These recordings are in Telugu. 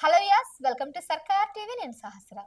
హలో యాస్ వెల్కమ్ టు సర్కార్ టీవీ నేను సహస్ర.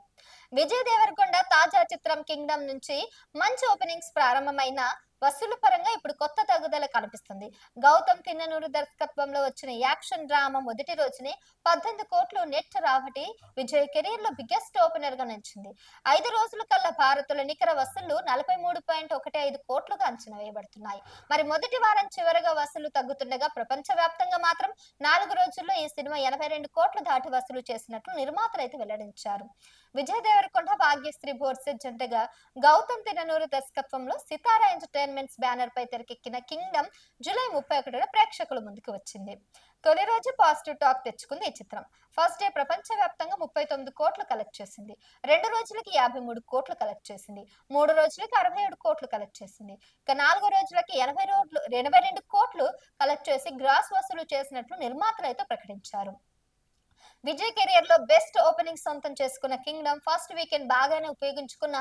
విజయ్ దేవరకొండ తాజా చిత్రం కింగ్డమ్ నుంచి మంచి ఓపెనింగ్స్ ప్రారంభమైన వసూలు పరంగా ఇప్పుడు కొత్త తగ్గుదల కనిపిస్తుంది. గౌతమ్ తిన్ననూరు దర్శకత్వంలో వచ్చిన యాక్షన్ డ్రామా మొదటి రోజునే పద్దెనిమిది కోట్లు నెట్ రాబట్టి విజయ్ కెరీర్లో బిగ్గెస్ట్ ఓపెనర్గా నిలిచింది. ఐదు రోజుల కల్లా భారతుల నికర వసూళ్ళు నలభై మూడు పాయింట్ ఒకటి ఐదు కోట్లుగా అంచనా వేయబడుతున్నాయి. మరి మొదటి వారం చివరగా వసూలు తగ్గుతుండగా ప్రపంచ వ్యాప్తంగా మాత్రం నాలుగు రోజుల్లో ఈ సినిమా ఎనభై రెండు కోట్లు దాటి వసూలు చేసినట్లు నిర్మాతలు అయితే వెల్లడించారు. విజయ్ దేవరకొండ భాగ్యశ్రీ బోర్సె జంటగా గౌతమ్ తిననూరు దర్శకత్వంలో సితారా ఎంటర్టైన్మెంట్స్ బ్యానర్ పై తెరకెక్కిన కింగ్డమ్ జూలై ముప్పై ఒకటిన ప్రేక్షకుల ముందుకు వచ్చింది. తొలి రోజు పాజిటివ్ టాక్ తెచ్చుకుంది ఈ చిత్రం. ఫస్ట్ డే ప్రపంచ వ్యాప్తంగా ముప్పై తొమ్మిది కోట్లు కలెక్ట్ చేసింది. రెండు రోజులకి యాభై మూడు కోట్లు కలెక్ట్ చేసింది. మూడు రోజులకి అరవై ఏడు కోట్లు కలెక్ట్ చేసింది. ఇక నాలుగు రోజులకి ఎనభై రోడ్లు ఎనభై రెండు కోట్లు కలెక్ట్ చేసి గ్రాస్ వసూలు చేసినట్లు నిర్మాతలు అయితే ప్రకటించారు. విజయ్ కెరియర్లో బెస్ట్ ఓపెనింగ్ సొంతం చేసుకున్న కింగ్డమ్ ఫస్ట్ వీకెండ్ బాగానే ఉపయోగించుకున్న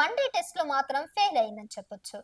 మండే టెస్ట్లో మాత్రం ఫెయిల్ అయిందని చెప్పొచ్చు.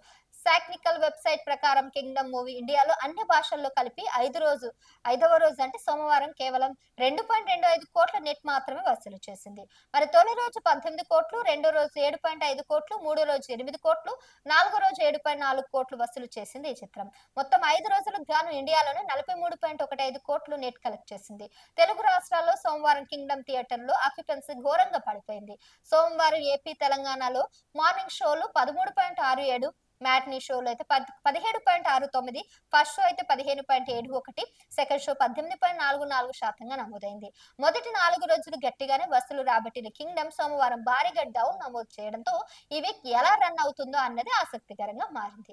టెక్నికల్ వెబ్సైట్ ప్రకారం కింగ్డమ్ మూవీ ఇండియాలో అన్ని భాషల్లో కలిపి ఐదు రోజు ఐదవ రోజు అంటే సోమవారం కేవలం రెండు పాయింట్ రెండు ఐదు కోట్ల నెట్ మాత్రమే వసూలు చేసింది. మరి తొలి రోజు పద్దెనిమిది కోట్లు రెండో రోజు ఏడు పాయింట్ ఐదు కోట్లు మూడో రోజు ఎనిమిది కోట్లు నాలుగో రోజు ఏడు పాయింట్ నాలుగు కోట్లు వసూలు చేసింది ఈ చిత్రం. మొత్తం ఐదు రోజులకు గాను ఇండియాలోనే నలభై మూడు పాయింట్ ఒకటి ఐదు కోట్లు నెట్ కలెక్ట్ చేసింది. తెలుగు రాష్ట్రాల్లో సోమవారం కింగ్డమ్ థియేటర్లో ఆక్యుపెన్సీ ఘోరంగా పడిపోయింది. సోమవారం ఏపీ తెలంగాణలో మార్నింగ్ షోలు పదమూడు పాయింట్ ఆరు ఏడు మ్యాట్నీ షోలో అయితే పద్ పదిహేడు పాయింట్ ఆరు తొమ్మిది ఫస్ట్ షో అయితే పదిహేను పాయింట్ ఏడు ఒకటి సెకండ్ షో పద్దెనిమిది పాయింట్ నాలుగు నాలుగు శాతంగా నమోదైంది. మొదటి నాలుగు రోజులు గట్టిగానే వసూలు రాబట్టిన కింగ్డమ్ సోమవారం భారీగా డౌన్ నమోదు చేయడంతో ఈ వీక్ ఎలా రన్ అవుతుందో అన్నది ఆసక్తికరంగా మారింది.